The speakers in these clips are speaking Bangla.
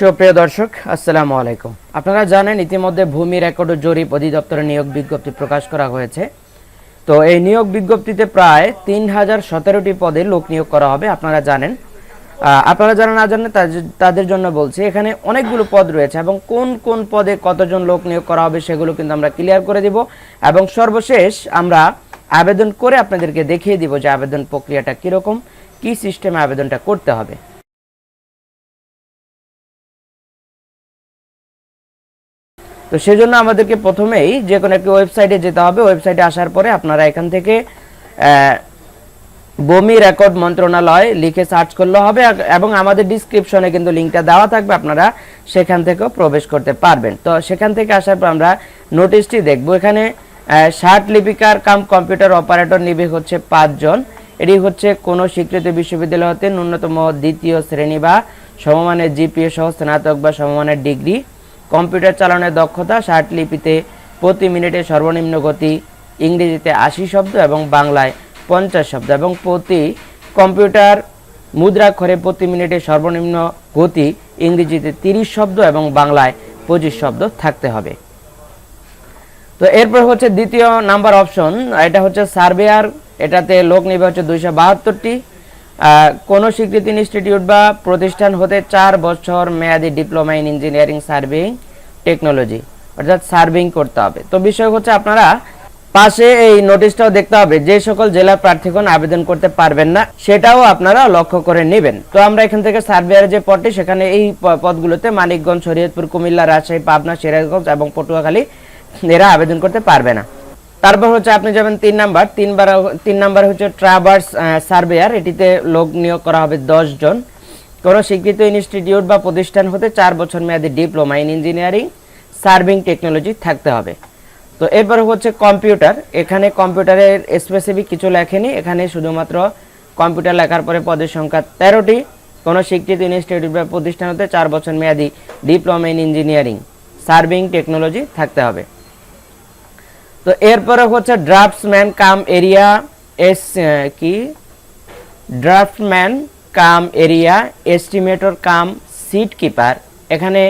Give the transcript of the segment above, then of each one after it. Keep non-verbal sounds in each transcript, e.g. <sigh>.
সুপ্রিয় দর্শক, আসসালামু আলাইকুম। আপনারা জানেন ইতিমধ্যে ভূমি রেকর্ড ও জরিপ অধিদপ্তরের নিয়োগ বিজ্ঞপ্তি প্রকাশ করা হয়েছে। তো এই নিয়োগ বিজ্ঞপ্তিতে প্রায় তিন হাজার সতেরোটি পদে লোক নিয়োগ করা হবে, আপনারা জানেন। আপনারা যারা না জানেন তাদের জন্য বলছি, এখানে অনেকগুলো পদ রয়েছে এবং কোন কোন পদে কতজন লোক নিয়োগ করা হবে সেগুলো কিন্তু আমরা ক্লিয়ার করে দিব এবং সর্বশেষ আমরা আবেদন করে আপনাদেরকে দেখিয়ে দিব যে আবেদন প্রক্রিয়াটা কীরকম, কী সিস্টেমে আবেদনটা করতে হবে। তো সেজন্য আমাদেরকে প্রথমেই যে কোনো একটি ওয়েবসাইটে যেতে হবে। ওয়েবসাইটে আসার পরে আপনারা এখান থেকে ভূমি রেকর্ড মন্ত্রণালয় লিখে সার্চ করলে হবে এবং আমাদের ডিসক্রিপশনে কিন্তু লিঙ্কটা দেওয়া থাকবে, আপনারা সেখান থেকেও প্রবেশ করতে পারবেন। তো সেখান থেকে আসার পর আমরা নোটিশটি দেখব। এখানে ষাট লিপিকার কাম কম্পিউটার অপারেটর নিবে হচ্ছে পাঁচজন এটি হচ্ছে কোনো স্বীকৃত বিশ্ববিদ্যালয় হতে ন্যূনতম দ্বিতীয় শ্রেণি বা সমমানের জিপিএ সহ স্নাতক বা সমমানের ডিগ্রি। কম্পিউটার চালানোর দক্ষতা ষাট লিপিতে প্রতি মিনিটে সর্বনিম্ন গতি ইংরেজিতে আশি শব্দ এবং বাংলায় পঞ্চাশ শব্দ এবং প্রতি কম্পিউটার মুদ্রাক্ষরে প্রতি মিনিটে সর্বনিম্ন গতি ইংরেজিতে তিরিশ শব্দ এবং বাংলায় পঁচিশ শব্দ থাকতে হবে। তো এরপর হচ্ছে দ্বিতীয় নাম্বার অপশন, এটা হচ্ছে সার্ভেয়ার, এটাতে লোক নিবে হচ্ছে দুইশো বাহাত্তরটি। কোনো স্বীকৃত ইনস্টিটিউট বা প্রতিষ্ঠান হতে চার বছর মেয়াদি diploma in engineering surveying. Technology অর্থাৎ সার্ভিং করতে হবে। তো বিষয় হচ্ছে আপনারা পাশে এই নোটিশটাও দেখতে হবে, যে সকল জেলার প্রার্থীগণ আবেদন করতে পারবেন না, সেটাও আপনারা লক্ষ্য করে নেবেন। তো আমরা এখান থেকে সার্ভেয়ার যে পদটি, সেখানে এই পদগুলোতে মানিকগঞ্জ, শরীয়তপুর, কুমিল্লা, রাজশাহী, পাবনা, সিরাজগঞ্জ এবং পটুয়াখালী এরা আবেদন করতে পারবে না। তারপর হচ্ছে আপনি যাবেন তিন নাম্বার, তিনবার তিন নাম্বার হচ্ছে ট্রাভার্স সার্ভেয়ার এটিতে লোক নিয়োগ করা হবে দশ জন। কোনো স্বীকৃত ইনস্টিটিউট বা প্রতিষ্ঠান হতে চার বছর মেয়াদি diploma in engineering, surveying technology থাকতে হবে। তো এরপরে হচ্ছে কম্পিউটার। এখানে কম্পিউটারের স্পেসিফিক কিছু লেখেনি। এখানে শুধুমাত্র কম্পিউটার লেখার পরে পদের সংখ্যা তেরোটি। কোনো স্বীকৃত ইনস্টিটিউট বা প্রতিষ্ঠান হতে চার বছর মেয়াদি diploma in engineering, surveying technology থাকতে হবে। তো এরপরে হচ্ছে ড্রাফটসম্যান কাম এরিয়া, এস, কি? Draftsman cum area estimator cum seat keeper এখানে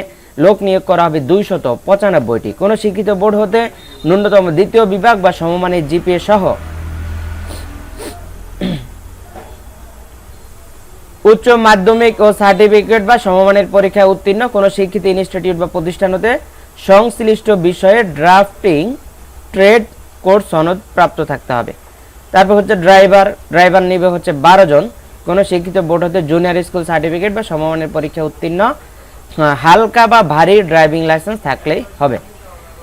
লোক নিয়োগ করা হবে দুইশত পঁচানব্বইটি। কোনো শিক্ষিত বোর্ড হতে ন্যূনতম দ্বিতীয় বিভাগ বা সমমানের জিপিএ সহ। উচ্চ মাধ্যমিক ও সার্টিফিকেট বা সমমানের পরীক্ষায় উত্তীর্ণ কোনো শিক্ষিত ইনস্টিটিউট বা প্রতিষ্ঠান হতে সংশ্লিষ্ট বিষয়ে ড্রাফটিং, ট্রেড, কোর্স সনদ প্রাপ্ত থাকতে হবে। তারপর হচ্ছে ড্রাইভার ড্রাইভার নিবে হচ্ছে বারো জন। কোনো শিক্ষিত বোর্ড হতে জুনিয়র স্কুল সার্টিফিকেট বা সমমানের পরীক্ষা উত্তীর্ণ হালকা বা ভারী ড্রাইভিং লাইসেন্স থাকলেই হবে।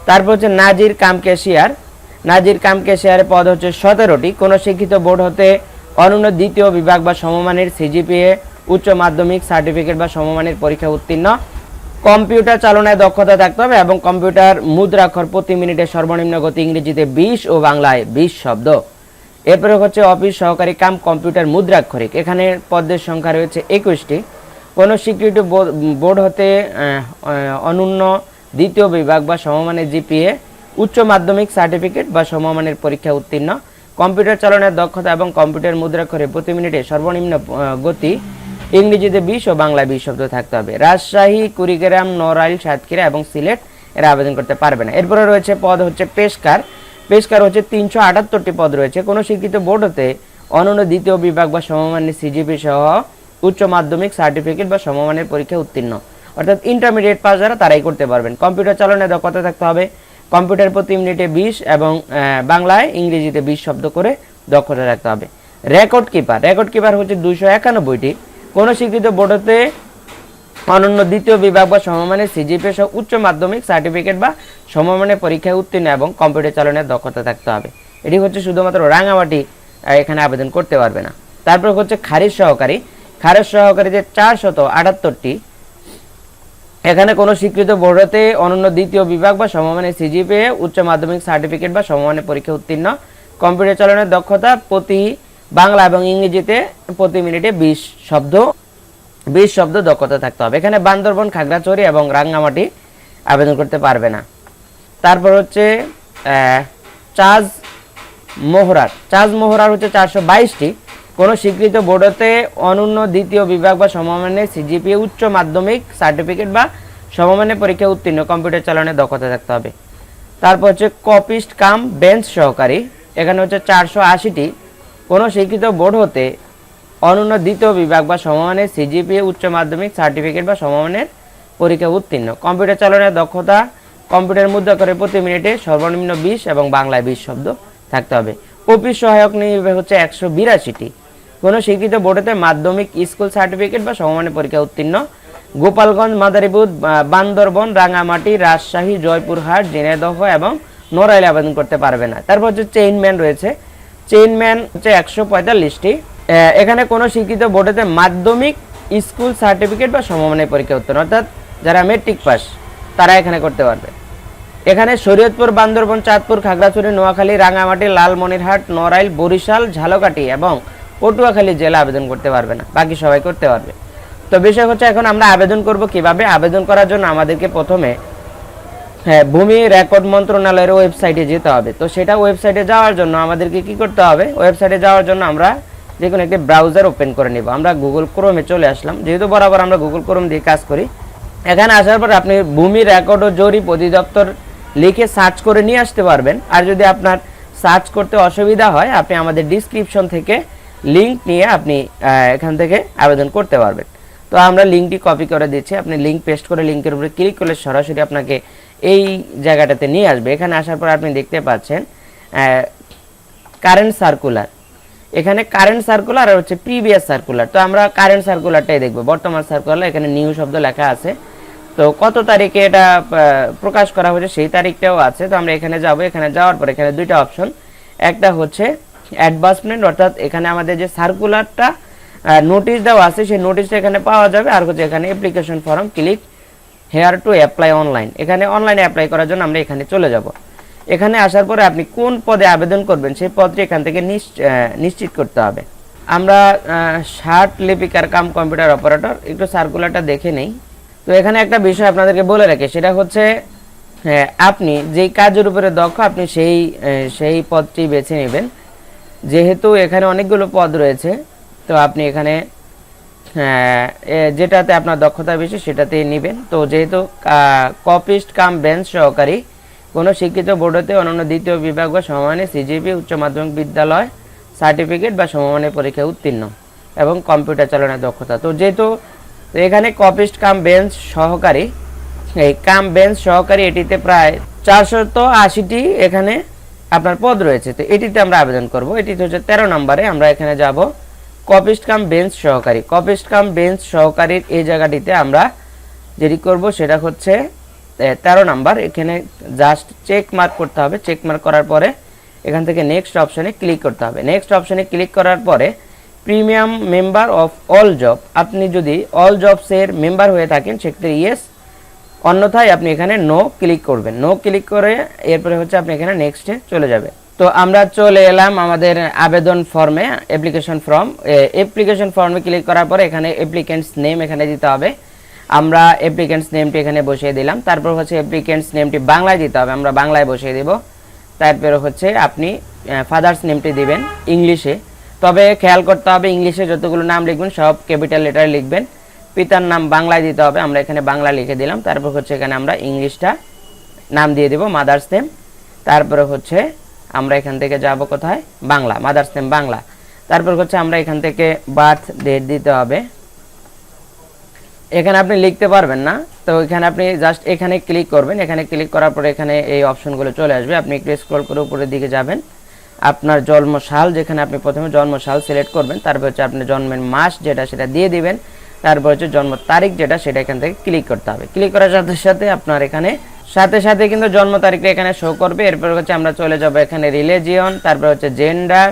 তারপর হচ্ছে নাজির কাম নাজির কাম পদ হচ্ছে সতেরোটি। কোনো শিক্ষিত বোর্ড হতে অনন্য দ্বিতীয় বিভাগ বা সমমানের সিজিপিএ উচ্চ মাধ্যমিক সার্টিফিকেট বা সমমানের পরীক্ষা উত্তীর্ণ। কম্পিউটার চালনায় দক্ষতা থাকতে হবে এবং কম্পিউটার মুদ্রাক্ষর প্রতি মিনিটে সর্বনিম্ন গতি ইংরেজিতে বিশ ও বাংলায় বিশ শব্দ। এরপরে হচ্ছে অফিস সহকারী কাম, কম্পিউটার, মুদ্রাক্ষরিক। এখানে পদের সংখ্যা রয়েছে একুশটি। কোনো স্বীকৃত বোর্ড হতে অনন্য দ্বিতীয় বিভাগ বা সমমানের জিপিএ, উচ্চ মাধ্যমিক সার্টিফিকেট বা সমমানের পরীক্ষা উত্তীর্ণ, কম্পিউটার চালনার দক্ষতা এবং কম্পিউটার মুদ্রাক্ষরে প্রতি মিনিটে সর্বনিম্ন গতি, ইংরেজিতে বিশ ও বাংলা বিশ শব্দ থাকতে হবে। রাজশাহী, কুড়িগ্রাম, নড়াইল, সাতক্ষীরা এবং সিলেট এরা আবেদন করতে পারবে না। এরপরে রয়েছে পদ হচ্ছে পেশকার। পেশকার হচ্ছে তিনশো আটাত্তরটি পদ রয়েছে। কোনো শিক্ষিত বোর্ড হতে অনন্য দ্বিতীয় বিভাগ বা সমমানের সিজিপি সহ উচ্চ মাধ্যমিক সার্টিফিকেট বা সমমানের পরীক্ষায় উত্তীর্ণ। অর্থাৎ ইন্টারমিডিয়েট পাস যারা, তারাই করতে পারবেন। কম্পিউটার চালনায় দক্ষতা থাকতে হবে। কম্পিউটার প্রতি মিনিটে বিশ এবং বাংলায় ইংরেজিতে বিশ শব্দ করে দক্ষতা রাখতে হবে। রেকর্ড কিপার রেকর্ড কিপার হচ্ছে দুইশো একানব্বইটি। কোনো স্বীকৃত বোর্ড হতে অনন্য দ্বিতীয় বিভাগ বা সমমানের সিজিপি সহ উচ্চ মাধ্যমিক সার্টিফিকেট বা সমমানের পরীক্ষায় উত্তীর্ণ এবং কম্পিউটার চালনের দক্ষতা থাকতে হবে। এটি হচ্ছে শুধুমাত্র রাঙামাটি এখানে আবেদন করতে পারবে না। তারপর হচ্ছে খারিজ সহকারী। খারিজ সহকারী যে চারশত আটাত্তরটি, এখানে কোনো স্বীকৃত বোর্ডতে অনন্য দ্বিতীয় বিভাগ বা সমমানের সিজিপি উচ্চ মাধ্যমিক সার্টিফিকেট বা সমমানের পরীক্ষা উত্তীর্ণ। কম্পিউটার চালনের দক্ষতা প্রতি বাংলা এবং ইংরেজিতে প্রতি মিনিটে বিশ শব্দ বিশ শব্দ দক্ষতা থাকতে হবে। এখানে বান্দরবন, খাগড়াছড়ি এবং রাঙ্গামাটি আবেদন করতে পারবে না। তারপর হচ্ছে চাজ মোহরার। চাজ মোহরার হচ্ছে চারশো বাইশটি। কোনো স্বীকৃত বোর্ডতে অনন্য দ্বিতীয় বিভাগ বা সমমানের সিজিপি উচ্চ মাধ্যমিক সার্টিফিকেট বা সমমানের পরীক্ষা উত্তীর্ণ। কম্পিউটার চালানোর দক্ষতা থাকতে হবে। তারপর হচ্ছে কপিস্ট কাম বেঞ্চ সহকারী। এখানে হচ্ছে চারশো আশিটি। কোনো স্বীকৃত বোর্ড হতে অনন্য দ্বিতীয় বিভাগ বা সমমানের সিজিপি উচ্চ মাধ্যমিক সার্টিফিকেট বা সমমানের পরীক্ষা উত্তীর্ণ। কম্পিউটার চালানোর দক্ষতা কম্পিউটার মুদ্রা করে প্রতি মিনিটে সর্বনিম্ন বিশ এবং বাংলায় বিশ শব্দ থাকতে হবে। অফিস সহায়ক নিয়োগ হচ্ছে একশো বিরাশিটি। কোনো স্বীকৃত বোর্ডেতে মাধ্যমিক স্কুল সার্টিফিকেট বা সমমানের পরীক্ষা উত্তীর্ণ গোপালগঞ্জ, মাদারীপুর বান্দরবন, রাঙামাটি, রাজশাহী, জয়পুরহাট, জেনেদহ এবং নড়াইলে আবেদন করতে পারবে না। তারপর হচ্ছে চেইনম্যান রয়েছে। চেইনম্যান হচ্ছে একশো পঁয়তাল্লিশটি। এখানে কোনো শিক্ষিত বোর্ডেতে মাধ্যমিক স্কুল সার্টিফিকেট বা সমমানের পরীক্ষা উত্তীর্ণ। অর্থাৎ যারা মেট্রিক পাস তারা এখানে করতে পারবে। এখানে শরীয়তপুর, বান্দরবন, চাঁদপুর, খাগড়াছড়ি, নোয়াখালী রাঙামাটি লালমনিরহাট, নড়াইল, বরিশাল, ঝালকাঠি এবং পটুয়াখালী জেলা আবেদন করতে পারবে না। বাকি সবাই করতে পারবে। তো বিষয় হচ্ছে এখন আমরা আবেদন করব কীভাবে? আবেদন করার জন্য আমাদেরকে প্রথমে হ্যাঁ ভূমি রেকর্ড মন্ত্রণালয়ের ওয়েবসাইটে যেতে হবে। তো সেটা ওয়েবসাইটে যাওয়ার জন্য আমাদেরকে কি করতে হবে? ওয়েবসাইটে যাওয়ার জন্য আমরা যে কোনো একটি ব্রাউজার ওপেন করে নিব। আমরা গুগল ক্রোমে চলে আসলাম। যেহেতু বরাবর আমরা গুগল ক্রোম দিয়ে কাজ করি এখানে আসার পর আপনি ভূমি রেকর্ড ও জরিপ অধিদপ্তর লিখে সার্চ করে নিয়ে আসতে পারবেন। আর যদি আপনার সার্চ করতে অসুবিধা হয়, আপনি আমাদের ডিসক্রিপশন থেকে লিংক নিয়ে আপনি এখান থেকে আবেদন করতে পারবেন। তো আমরা লিঙ্কটি কপি করে দিচ্ছি। আপনি লিঙ্ক পেস্ট করে লিঙ্কের উপরে ক্লিক করলে সরাসরি আপনাকে এই জায়গাটাতে নিয়ে আসবে। এখানে আসার পর আপনি দেখতে পাচ্ছেন কারেন্ট সার্কুলার এখানে কারেন্ট সার্কুলার আর হচ্ছে প্রিভিয়াস সার্কুলার তো আমরা কারেন্ট সার্কুলারটাই দেখব। বর্তমান সার্কুলার এখানে নিউ শব্দ লেখা আছে। তো কত তারিখে এটা প্রকাশ করা হয়েছে সেই তারিখটাও আছে। তো আমরা এখানে যাব। এখানে যাওয়ার পর এখানে দুইটা অপশন একটা হচ্ছে অ্যাডভান্সমেন্ট অর্থাৎ এখানে আমাদের যে সার্কুলারটা নোটিশ দেওয়া আছে, সেই নোটিশটা এখানে পাওয়া যাবে। আর হচ্ছে এখানে application form click here to apply online এখানে অনলাইনে অ্যাপ্লাই করার জন্য আমরা এখানে চলে যাব। এখানে আসার পরে আপনি কোন পদে আবেদন করবেন, সেই পদটি এখান থেকে নিশ- নিশ্চিত করতে হবে। আমরা ষাট লিপিকার কাম কম্পিউটার অপারেটর, একটু সার্কুলারটা দেখে নেই। তো এখানে একটা বিষয় আপনাদেরকে বলে রাখি, সেটা হচ্ছে আপনি যেই কাজের উপরে দক্ষ, আপনি সেই সেই পদটি বেছে নেবেন। যেহেতু এখানে অনেকগুলো পদ রয়েছে, তো আপনি এখানে যেটাতে আপনার দক্ষতা বেশি, সেটাতেই নেবেন। তো যেহেতু কপিস্ট কাম বেঞ্চ সহকারী কোনো শিক্ষিত বোর্ডতে অনন্য দ্বিতীয় বিভাগ বা সমমানের সিজিপি উচ্চ মাধ্যমিক বিদ্যালয় সার্টিফিকেট বা সমমানের পরীক্ষায় উত্তীর্ণ এবং কম্পিউটার চালানোর দক্ষতা। তো যেহেতু এখানে কপিস্ট কাম বেঞ্চ সহকারী, এই কাম বেঞ্চ সহকারী এটিতে প্রায় চারশত আশিটি এখানে আপনার পদ রয়েছে। তো এটিতে আমরা আবেদন করব। এটিতে হচ্ছে তেরো নম্বরে। আমরা এখানে যাব কপিস্ট কাম বেঞ্চ সহকারী। কপিস্ট কাম বেঞ্চ সহকারীর এই জায়গাটিতে আমরা যেটি করব সেটা হচ্ছে তেরো নাম্বার, এখানে জাস্ট চেক মার্ক করতে হবে। চেক মার্ক করার পরে এখান থেকে নেক্সট অপশনে ক্লিক করতে হবে। নেক্সট অপশনে ক্লিক করার পরে premium member of all job আপনি যদি অল জবসের মেম্বার হয়ে থাকেন, সেক্ষেত্রে ইয়েস অন্যথায় আপনি এখানে নো ক্লিক করবেন। নো ক্লিক করে এরপরে হচ্ছে আপনি এখানে নেক্সটে চলে যাবে। তো আমরা চলে এলাম আমাদের আবেদন ফর্মে অ্যাপ্লিকেশন ফর্ম অ্যাপ্লিকেশন ফর্মে ক্লিক করার পরে এখানে অ্যাপ্লিকেন্টস নেম এখানে দিতে হবে। আমরা অ্যাপ্লিকেন্টস নেমটি এখানে বসিয়ে দিলাম। তারপর হচ্ছে অ্যাপ্লিকেন্টস নেমটি বাংলায় দিতে হবে, আমরা বাংলায় বসিয়ে দেব। তারপর হচ্ছে আপনি ফাদার্স নেমটি দিবেন ইংলিশে। তবে খেয়াল করতে হবে, ইংলিশে যতগুলো নাম লিখবেন, সব ক্যাপিটাল লেটার লিখবেন। পিতার নাম বাংলায় দিতে হবে, আমরা এখানে বাংলা লিখে দিলাম। তারপর হচ্ছে এখানে আমরা ইংলিশটা নাম দিয়ে দেব মাদার্স নেম তারপরে হচ্ছে আমরা এখান থেকে যাব কোথায়? Bangla mother's name Bangla. তারপর হচ্ছে আমরা এখান থেকে বার্থ ডেট দিতে হবে। এখানে আপনি লিখতে পারবেন না। তো এখানে আপনি জাস্ট এখানে ক্লিক করবেন। এখানে ক্লিক করার পরে এখানে এই অপশনগুলো চলে আসবে। আপনি একটু স্ক্রল করে উপরের দিকে যাবেন। আপনার জন্ম সাল যেখানে আপনি প্রথমে জন্ম সাল সিলেক্ট করবেন, তারপর হচ্ছে আপনি জন্মের মাস যেটা, সেটা দিয়ে দিবেন। তারপর হচ্ছে জন্ম তারিখ যেটা, সেটা এখান থেকে ক্লিক করতে হবে। ক্লিক করার সাথে সাথে আপনার এখানে সাথে সাথে কিন্তু জন্ম তারিখটা এখানে শো করবে। এরপর হচ্ছে আমরা চলে যাব এখানে রিলিজিয়ন তারপর হচ্ছে জেন্ডার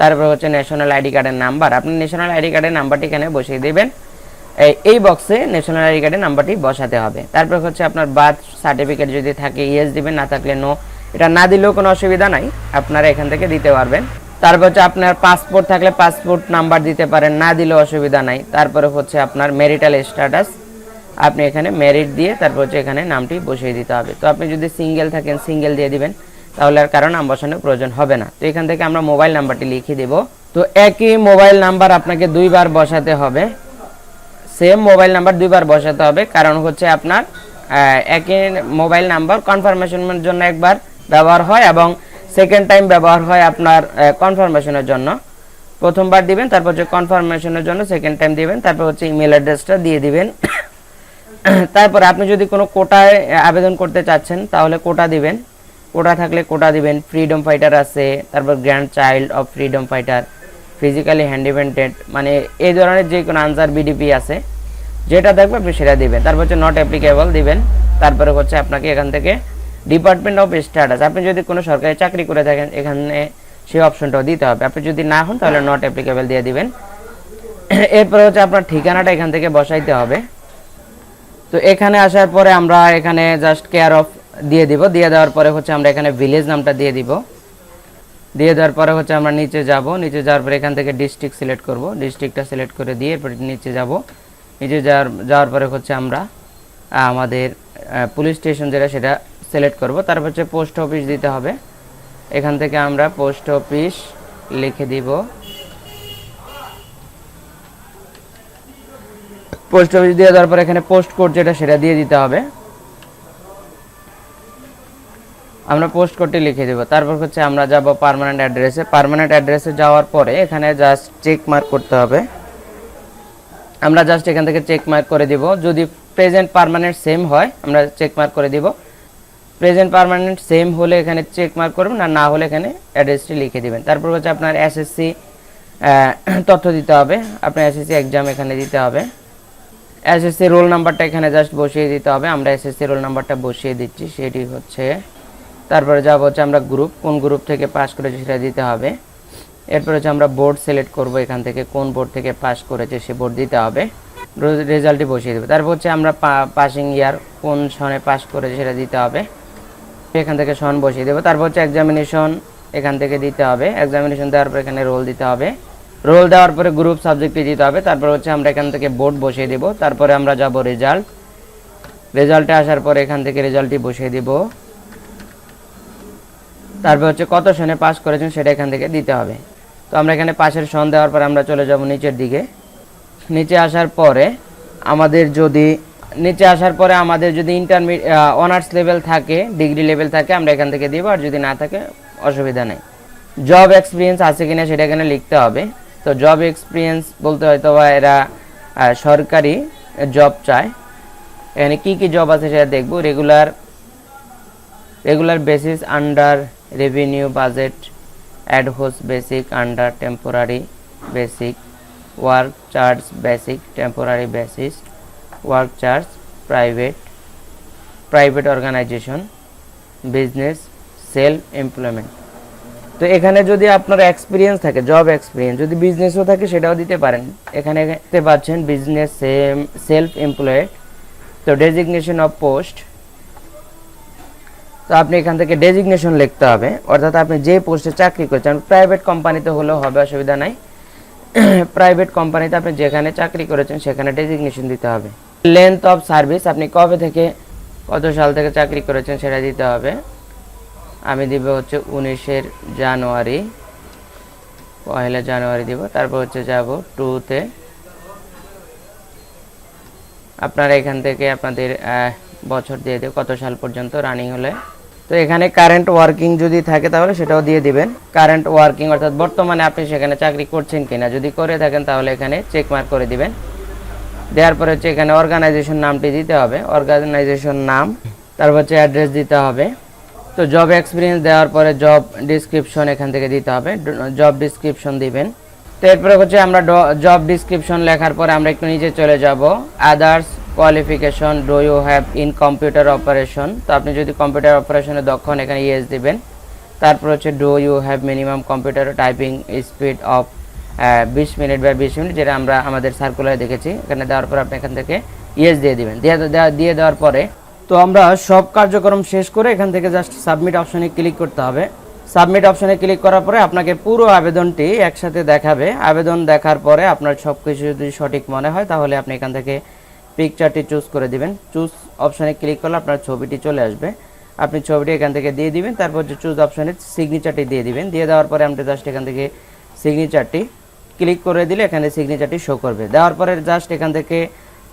তারপর হচ্ছে ন্যাশনাল আইডি কার্ডের নাম্বার আপনি ন্যাশনাল আইডি কার্ডের নাম্বারটি এখানে বসিয়ে দেবেন। এই- বক্সে ন্যাশনাল আইডি কার্ডের নাম্বারটি বসাতে হবে। তারপর হচ্ছে আপনার বার্থ সার্টিফিকেট যদি থাকে ইয়েস দিবেন, না থাকলে নো এটা না দিলেও কোনো অসুবিধা নাই, আপনারা এখান থেকে দিতে পারবেন। তারপর হচ্ছে আপনার পাসপোর্ট থাকলে পাসপোর্ট নাম্বার দিতে পারেন, না দিলেও অসুবিধা নাই। তারপরে হচ্ছে আপনার ম্যারিটাল স্ট্যাটাস আপনি এখানে মেরিট দিয়ে তারপর হচ্ছে এখানে নামটি বসিয়ে দিতে হবে। তো আপনি যদি সিঙ্গেল থাকেন সিঙ্গেল দিয়ে দিবেন, তাহলে আর কারও নাম বসানোর প্রয়োজন হবে না। তো এখান থেকে আমরা মোবাইল নাম্বারটি লিখে দেব। তো একই মোবাইল নাম্বার আপনাকে দুইবার বসাতে হবে। সেম মোবাইল নাম্বার দুইবার বসাতে হবে, কারণ হচ্ছে আপনার একই মোবাইল নাম্বার কনফার্মেশনের জন্য একবার ব্যবহার হয় এবং সেকেন্ড টাইম ব্যবহার হয় আপনার কনফার্মেশনের জন্য। প্রথমবার দিবেন, তারপর হচ্ছে কনফার্মেশনের জন্য সেকেন্ড টাইম দিবেন, তারপর হচ্ছে ইমেল অ্যাড্রেসটা দিয়ে দিবেন। <coughs> তারপরে আপনি যদি কোনো কোটায় আবেদন করতে চাচ্ছেন, তাহলে কোটা দিবেন। কোটা থাকলে কোটা দিবেন। ফ্রিডম ফাইটার আছে, তারপর grandchild of freedom fighter physically হ্যান্ডিপেন্ডেন্ট মানে এই ধরনের যে কোনো আনসার বিডিপি আছে, যেটা দেখবে আপনি সেটা দিবেন। তারপর হচ্ছে নট অ্যাপ্লিকেবল দিবেন। তারপরে হচ্ছে আপনাকে এখান থেকে ডিপার্টমেন্ট অফ স্ট্যাটাস আপনি যদি কোনো সরকারি চাকরি করে থাকেন, এখানে সেই অপশনটাও দিতে হবে। আপনি যদি না হন, তাহলে নট অ্যাপ্লিকেবল দিয়ে দিবেন। এরপরে হচ্ছে আপনার ঠিকানাটা এখান থেকে বসাইতে হবে। তো এখানে আসার পরে আমরা এখানে জাস্ট কেয়ার অফ দিয়ে দিব। দিয়ে দেওয়ার পরে হচ্ছে আমরা এখানে ভিলেজ নামটা দিয়ে দিব। দিয়ে দেওয়ার পরে হচ্ছে আমরা নিচে যাব। নিচে যাওয়ার পরে এখান থেকে ডিস্ট্রিক্ট সিলেক্ট করব। ডিস্ট্রিক্টটা সিলেক্ট করে দিয়ে এরপরে নিচে যাব। নিচে যাওয়ার যাওয়ার পরে হচ্ছে আমরা আমাদের পুলিশ স্টেশন যেটা সেটা সিলেক্ট করব। তারপর হচ্ছে পোস্ট অফিস দিতে হবে। এখান থেকে আমরা পোস্ট অফিস লিখে দিব। পোস্ট অফিস দিয়ে দেওয়ার পর এখানে পোস্ট কোড যেটা সেটা দিয়ে দিতে হবে। আমরা পোস্ট কোডটি লিখে দেব। তারপর হচ্ছে আমরা যাব পার্মানেন্ট অ্যাড্রেসে পার্মানেন্ট অ্যাড্রেসে যাওয়ার পরে এখানে জাস্ট চেক মার্ক করতে হবে। আমরা জাস্ট এখান থেকে চেক মার্ক করে দিব। যদি প্রেজেন্ট পার্মানেন্ট সেম হয়, আমরা চেক মার্ক করে দিব। প্রেজেন্ট পার্মানেন্ট সেম হলে এখানে চেক মার্ক করবেন আর না হলে এখানে অ্যাড্রেসটি লিখে দিবেন। তারপর হচ্ছে আপনার এসএসসি <coughs> তথ্য দিতে হবে। আপনার এসএসসি এক্সাম এখানে দিতে হবে। এসএসসি রোল নাম্বারটা এখানে জাস্ট বসিয়ে দিতে হবে। আমরা এসএসসি রোল নাম্বারটা বসিয়ে দিচ্ছি। সেটি হচ্ছে তারপরে যাব হচ্ছে আমরা গ্রুপ কোন গ্রুপ থেকে পাস করেছে সেটা দিতে হবে। এরপর হচ্ছে আমরা বোর্ড সিলেক্ট করব এখান থেকে কোন বোর্ড থেকে পাস করেছে সে বোর্ড দিতে হবে। রেজাল্টটি বসিয়ে দেবে। তারপর হচ্ছে আমরা পাসিং ইয়ার কোন সনে পাস করেছে সেটা দিতে হবে। এখান থেকে সন বসিয়ে দেবো। তারপর হচ্ছে এক্সামিনেশন এখান থেকে দিতে হবে। এক্সামিনেশন দেওয়ার পর এখানে রোল দিতে হবে। রোল দেওয়ার পরে গ্রুপ সাবজেক্টটি দিতে হবে। তারপর হচ্ছে আমরা এখান থেকে বোর্ড বসিয়ে দেবো। তারপরে আমরা যাব রেজাল্ট রেজাল্টে আসার পরে এখান থেকে রেজাল্টটি বসিয়ে দেব। তারপর হচ্ছে কত সনে পাস করেছেন সেটা এখান থেকে দিতে হবে। তো আমরা এখানে পাশের সন দেওয়ার পর আমরা চলে যাব নিচের দিকে। নিচে আসার পরে আমাদের যদি, নিচে আসার পরে আমাদের যদি ইন্টারমিডিয়েট অনার্স লেভেল থাকে ডিগ্রি লেভেল থাকে, আমরা এখান থেকে দিব। আর যদি না থাকে, অসুবিধা নেই। জব এক্সপিরিয়েন্স আছে কিনা সেটা এখানে লিখতে হবে। তো জব এক্সপিরিয়েন্স বলতে হয়তো বা এরা সরকারি জব চায়। এখানে কি কি জব আছে সেটা দেখব। Regular regular basis under revenue budget ad hoc basic under temporary basic work charge basic temporary basis work charge private private organisation business self employment তো এখানে যদি আপনার এক্সপিরিয়েন্স থাকে জব এক্সপিরিয়েন্স যদি বিজনেসও থাকে সেটাও দিতে পারেন। এখানে দেখতে পাচ্ছেন বিজনেস সেম সেলফ এমপ্লয়েড তো ডেজিগনেশন অফ পোস্ট তো আপনি এখান থেকে ডেজিগনেশন লিখতে হবে। অর্থাৎ আপনি যে পোস্টে চাকরি করছেন প্রাইভেট কোম্পানিতে হলেও হবে, অসুবিধা নাই। <clears throat> প্রাইভেট কোম্পানিতে আপনি যেখানে চাকরি করেছেন, সেখানে ডেজিগনেশন দিতে হবে। লেন্থ অফ সার্ভিস আপনি কবে থেকে কত সাল থেকে চাকরি করেছেন সেটা দিতে হবে। আমি দিব হচ্ছে উনিশের জানুয়ারি পয়লা জানুয়ারি দিব, তারপর হচ্ছে যাব টুতে আপনারা এখান থেকে আপনাদের বছর দিয়ে দেবে কত সাল পর্যন্ত রানিং হলে। তো এখানে কারেন্ট ওয়ার্কিং যদি থাকে তাহলে সেটাও দিয়ে দিবেন। কারেন্ট ওয়ার্কিং অর্থাৎ বর্তমানে আপনি সেখানে চাকরি করছেন কিনা। যদি করে থাকেন তাহলে এখানে চেক মার্ক করে দিবেন। দেওয়ার পরে হচ্ছে এখানে অর্গানাইজেশন নামটি দিতে হবে। অর্গানাইজেশন নাম, তারপর হচ্ছে অ্যাড্রেস দিতে হবে। তো জব এক্সপিরিয়েন্স দেওয়ার পরে জব ডিসক্রিপশন এখান থেকে দিতে হবে। জব ডিসক্রিপশন দিবেন। তো এরপরে হচ্ছে আমরা জব ডিসক্রিপশন লেখার পরে আমরা একটু নিচে চলে যাব। Others qualification do you have in computer operation তো আপনি যদি কম্পিউটার অপারেশনে দক্ষ হন, এখানে ইয়েস দিবেন। তারপর হচ্ছে do you have minimum computer typing speed of বিশ মিনিট বা বিশ মিনিট, যেটা আমরা আমাদের সার্কুলারে দেখেছি। এখানে দেওয়ার পর আপনি এখান থেকে ইয়েস দিয়ে দিবেন। দিয়ে দেওয়া- দিয়ে দেওয়ার পরে, তো আমরা সব কার্যক্রম শেষ করে এখান থেকে জাস্ট সাবমিট অপশনে ক্লিক করতে হবে। সাবমিট অপশনে ক্লিক করার পরে আপনাকে পুরো আবেদনটি একসাথে দেখাবে। আবেদন দেখার পরে আপনার সব কিছু যদি সঠিক মনে হয়, তাহলে আপনি এখান থেকে পিকচারটি চুজ করে দিবেন। চুজ অপশানে ক্লিক করলে আপনার ছবিটি চলে আসবে। আপনি ছবিটি এখান থেকে দিয়ে দিবেন, তারপর যে চুজ অপশনে সিগনেচারটি দিয়ে দিবেন। দিয়ে দেওয়ার পরে আপনি জাস্ট এখান থেকে সিগনেচারটি ক্লিক করে দিলে এখানে সিগনেচারটি শো করবে। দেওয়ার পরে জাস্ট এখান থেকে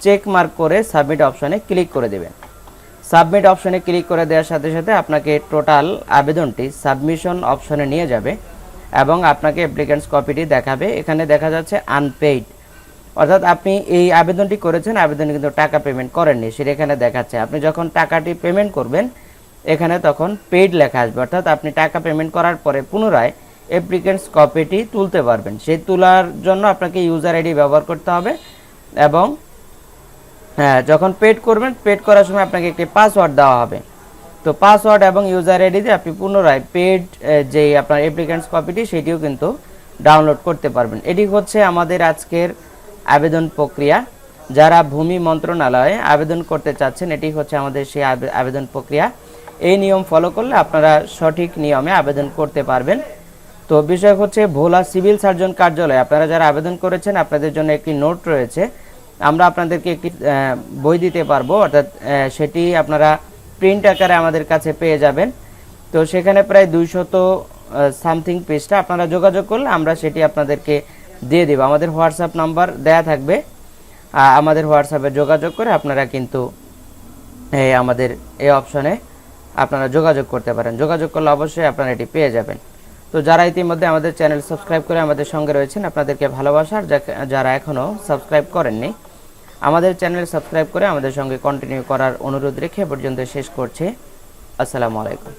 চেক মার্ক করে সাবমিট অপশানে ক্লিক করে দেবেন। সাবমিট অপশানে ক্লিক করে দেওয়ার সাথে সাথে আপনাকে টোটাল আবেদনটি সাবমিশন অপশানে নিয়ে যাবে এবং আপনাকে অ্যাপ্লিকেন্টস কপিটি দেখাবে। এখানে দেখা যাচ্ছে আনপেইড অর্থাৎ আপনি এই আবেদনটি করেছেন, আবেদনে কিন্তু টাকা পেমেন্ট করেননি। সেটা এখানে দেখাচ্ছে। আপনি যখন টাকাটি পেমেন্ট করবেন, এখানে তখন পেইড লেখা আসবে। অর্থাৎ আপনি টাকা পেমেন্ট করার পরে পুনরায় অ্যাপ্লিকেন্টস কপিটি তুলতে পারবেন। সেই তোলার জন্য আপনাকে ইউজার আইডি ব্যবহার করতে হবে এবং হ্যাঁ যখন পেড করবেন পেড করার সময় আপনাকে একটি পাসওয়ার্ড দেওয়া হবে। তো পাসওয়ার্ড এবং ইউজার আইডি দিয়ে আপনি পুনরায় পেড যে আপনার অ্যাপ্লিকেন্টস কপিটি সেটিও কিন্তু ডাউনলোড করতে পারবেন। এটি হচ্ছে আমাদের আজকের আবেদন প্রক্রিয়া। যারা ভূমি মন্ত্রণালয়ে আবেদন করতে চাচ্ছেন, এটি হচ্ছে আমাদের সেই আবে- আবেদন প্রক্রিয়া। এই নিয়ম ফলো করলে আপনারা সঠিক নিয়মে আবেদন করতে পারবেন। তো বিষয় হচ্ছে, ভোলা সিভিল সার্জন কার্যালয়ে আপনারা যারা আবেদন করেছেন, আপনাদের জন্য একটি নোট রয়েছে। আমরা আপনাদেরকে একটি বই দিতে পারব, অর্থাৎ সেটি আপনারা প্রিন্ট আকারে আমাদের কাছে পেয়ে যাবেন। তো সেখানে প্রায় দুইশত সামথিং পেজটা আপনারা যোগাযোগ করলে আমরা সেটি আপনাদেরকে দিয়ে দেবো। আমাদের হোয়াটসঅ্যাপ নাম্বার দেয়া থাকবে। আমাদের হোয়াটসঅ্যাপে যোগাযোগ করে আপনারা কিন্তু এই আমাদের এই অপশনে আপনারা যোগাযোগ করতে পারেন। যোগাযোগ করলে অবশ্যই আপনারা এটি পেয়ে যাবেন। তো যারা ইতিমধ্যে আমাদের চ্যানেল সাবস্ক্রাইব করে আমাদের সঙ্গে রয়েছেন, আপনাদেরকে ভালোবাসার যারা এখনও সাবস্ক্রাইব করেননি, আমাদের চ্যানেল সাবস্ক্রাইব করে আমাদের সঙ্গে কন্টিনিউ করার অনুরোধ রেখে পর্যন্ত শেষ করছে। আসসালামু আলাইকুম।